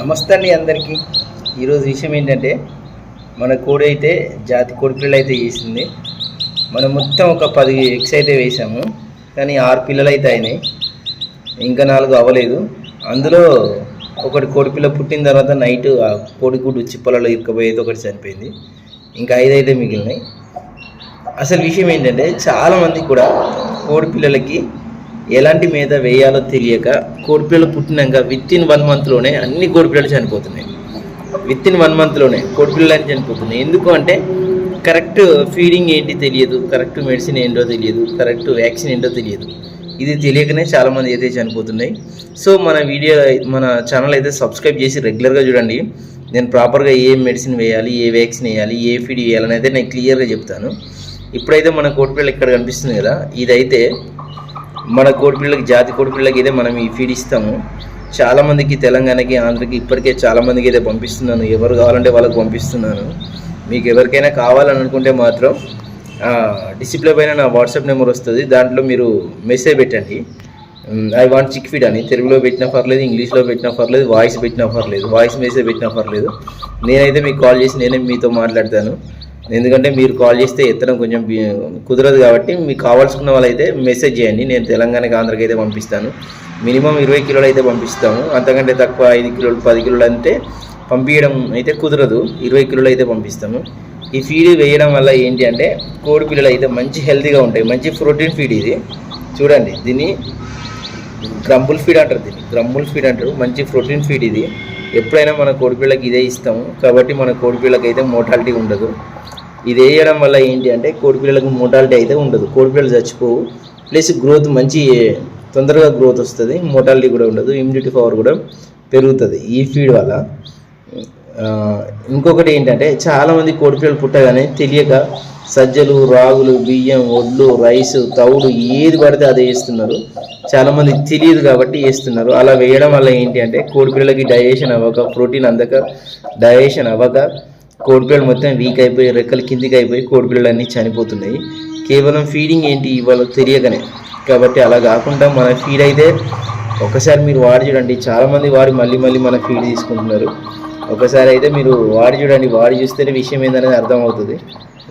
నమస్తే అండి అందరికీ. ఈరోజు విషయం ఏంటంటే మన కోడి అయితే జాతి కోడి పిల్లలు అయితే వేసింది. మనం మొత్తం ఒక పది ఎగ్స్ అయితే వేసాము. కానీ ఆరు పిల్లలు అయితే అయినాయి. ఇంకా నాలుగు అవ్వలేదు. అందులో ఒకటి కోడిపిల్ల పుట్టిన తర్వాత నైట్ ఆ కోడిగుడ్డు చిప్పలలో ఇరుకపోయేది ఒకటి చనిపోయింది ఇంకా ఐదు అయితే మిగిలినాయి. అసలు విషయం ఏంటంటే చాలామంది కూడా కోడిపిల్లలకి ఎలాంటి మీద వేయాలో తెలియక కోడిపిల్లలు పుట్టినాక విత్ ఇన్ వన్ మంత్లోనే అన్ని కోడిపిల్లలు చనిపోతున్నాయి. విత్ ఇన్ వన్ మంత్లోనే కోడిపిల్లలు అని చనిపోతున్నాయి. ఎందుకు అంటే కరెక్ట్ ఫీడింగ్ ఏంటి తెలియదు కరెక్ట్ మెడిసిన్ ఏంటో తెలియదు కరెక్ట్ వ్యాక్సిన్ ఏంటో తెలియదు. ఇది తెలియకనే చాలామంది అయితే చనిపోతున్నాయి. సో మన వీడియో మన ఛానల్ అయితే సబ్స్క్రైబ్ చేసి రెగ్యులర్గా చూడండి. నేను ప్రాపర్గా ఏ మెడిసిన్ వేయాలి ఏ వ్యాక్సిన్ వేయాలి ఏ ఫీడ్ వేయాలని అయితే నేను క్లియర్గా చెప్తాను. ఇప్పుడైతే మన కోడిపిల్ల ఇక్కడ కనిపిస్తుంది కదా. ఇదైతే మన కోడిపిల్లకి జాతి కోడిపిల్లకి అయితే మనం ఈ ఫీడ్ ఇస్తాము. చాలామందికి తెలంగాణకి ఆంధ్రకి ఇప్పటికే చాలామందికి అయితే పంపిస్తున్నాను. ఎవరు కావాలంటే వాళ్ళకి పంపిస్తున్నాను. మీకు ఎవరికైనా కావాలని అనుకుంటే మాత్రం డిసిప్లే పైన నా వాట్సాప్ నెంబర్ వస్తుంది. దాంట్లో మీరు మెసేజ్ పెట్టండి. ఐ వాంట్ చిక్ ఫీడ్ అని. తెలుగులో పెట్టినా పర్లేదు ఇంగ్లీష్లో పెట్టినా పర్లేదు వాయిస్ పెట్టినా పర్లేదు వాయిస్ మెసేజ్ పెట్టినా పర్లేదు. నేనైతే మీకు కాల్ చేసి నేనే మీతో మాట్లాడతాను. ఎందుకంటే మీరు కాల్ చేస్తే ఎత్తడం కొంచెం కుదరదు కాబట్టి మీకు కావాల్సుకున్న వాళ్ళైతే మెసేజ్ చేయండి. నేను తెలంగాణకి ఆంధ్రకి అయితే పంపిస్తాను. మినిమం ఇరవై కిలోలు అయితే పంపిస్తాము. అంతకంటే తక్కువ ఐదు కిలోలు పది కిలోలు అంటే పంపించడం అయితే కుదరదు. ఇరవై కిలోలు అయితే పంపిస్తాము. ఈ ఫీడ్ వేయడం వల్ల ఏంటి అంటే కోడి పిల్లలు అయితే మంచి హెల్తీగా ఉంటాయి. మంచి ప్రోటీన్ ఫీడ్ ఇది. చూడండి దీన్ని గ్రంబుల్ ఫీడ్ అంటారు దీన్ని. గ్రంబుల్ ఫీడ్ అంటారు. మంచి ప్రోటీన్ ఫీడ్ ఇది. ఎప్పుడైనా మన కోడిపిల్లకి ఇదే ఇస్తాము. కాబట్టి మన కోడిపిల్లకి అయితే మోటాలిటీ ఉండదు. ఇది వేయడం వల్ల ఏంటి అంటే కోడిపిల్లలకు మోటాలిటీ అయితే ఉండదు. కోడిపిల్లలు చచ్చిపోవు. ప్లస్ గ్రోత్ మంచి తొందరగా గ్రోత్ వస్తుంది. మోటాలిటీ కూడా ఉండదు. ఇమ్యూనిటీ పవర్ కూడా పెరుగుతుంది ఈ ఫీడ్ వల్ల. ఇంకొకటి ఏంటంటే చాలామంది కోడిపిల్లలు పుట్టగానే తెలియక సజ్జలు రాగులు బియ్యం ఒడ్లు రైస్ తవుడు ఏది పడితే అదే వేస్తున్నారు. చాలామంది తెలియదు కాబట్టి వేస్తున్నారు. అలా వేయడం వల్ల ఏంటి అంటే కోడిపిల్లలకి డైజెషన్ అవ్వక ప్రోటీన్ అందక డైజెషన్ అవ్వక కోడిపిల్లలు మొత్తం వీక్ అయిపోయి రెక్కలు కిందికి అయిపోయి కోడిపిల్లలు అన్నీ చనిపోతున్నాయి. కేవలం ఫీడింగ్ ఏంటి ఇవాళ తెలియకనే. కాబట్టి అలా కాకుండా మన ఫీడ్ అయితే ఒకసారి మీరు వాడి చూడండి. చాలామంది వాడి మళ్ళీ మళ్ళీ మన ఫీడ్ తీసుకుంటున్నారు. ఒకసారి అయితే మీరు వాడి చూడండి. వాడి చూస్తేనే విషయం ఏందనేది అర్థం అవుతుంది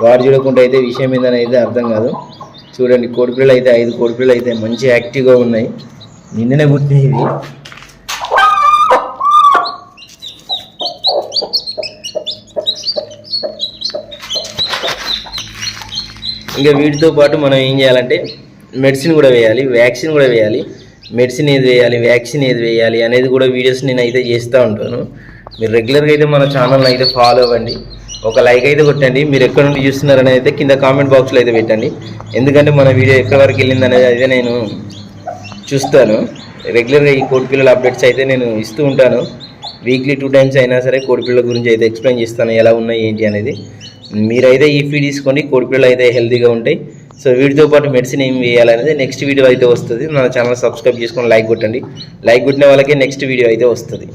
వాడి చూడకుండా అయితే విషయం ఏందనేది అర్థం కాదు. చూడండి కోడిపిల్లలు అయితే ఐదు కోడిపిల్లలు అయితే మంచి యాక్టివ్గా ఉన్నాయి. నిన్ననే పుట్టినాయి ఇంకా వీటితో పాటు మనం ఏం చేయాలంటే మెడిసిన్ కూడా వేయాలి వ్యాక్సిన్ కూడా వేయాలి. మెడిసిన్ ఏది వేయాలి వ్యాక్సిన్ ఏది వేయాలి అనేది కూడా వీడియోస్ నేను అయితే చేస్తూ ఉంటాను. మీరు రెగ్యులర్గా అయితే మన ఛానల్ని అయితే ఫాలో అవ్వండి. ఒక లైక్ అయితే కొట్టండి. మీరు ఎక్కడ నుండి చూస్తున్నారని అయితే కింద కామెంట్ బాక్స్లో అయితే పెట్టండి. ఎందుకంటే మన వీడియో ఎక్కడి వరకు వెళ్ళింది అనేది అయితే నేను చూస్తాను. రెగ్యులర్గా ఈ కోడిపిల్లల అప్డేట్స్ అయితే నేను ఇస్తూ ఉంటాను. వీక్లీ టూ టైమ్స్ అయినా సరే కోడిపిల్ల గురించి అయితే ఎక్స్ప్లెయిన్ చేస్తాను ఎలా ఉన్నాయి ఏంటి అనేది. మీరైతే ఈ ఫీడ్ తీసుకోండి కోడిపిల్లలు అయితే హెల్తీగా ఉంటాయి. సో వీటితో పాటు మెడిసిన్ ఏం వేయాలనేది నెక్స్ట్ వీడియో అయితే వస్తుంది. మన ఛానల్ సబ్స్క్రైబ్ చేసుకొని లైక్ కొట్టండి. లైక్ కొట్టిన వాళ్ళకే నెక్స్ట్ వీడియో అయితే వస్తుంది.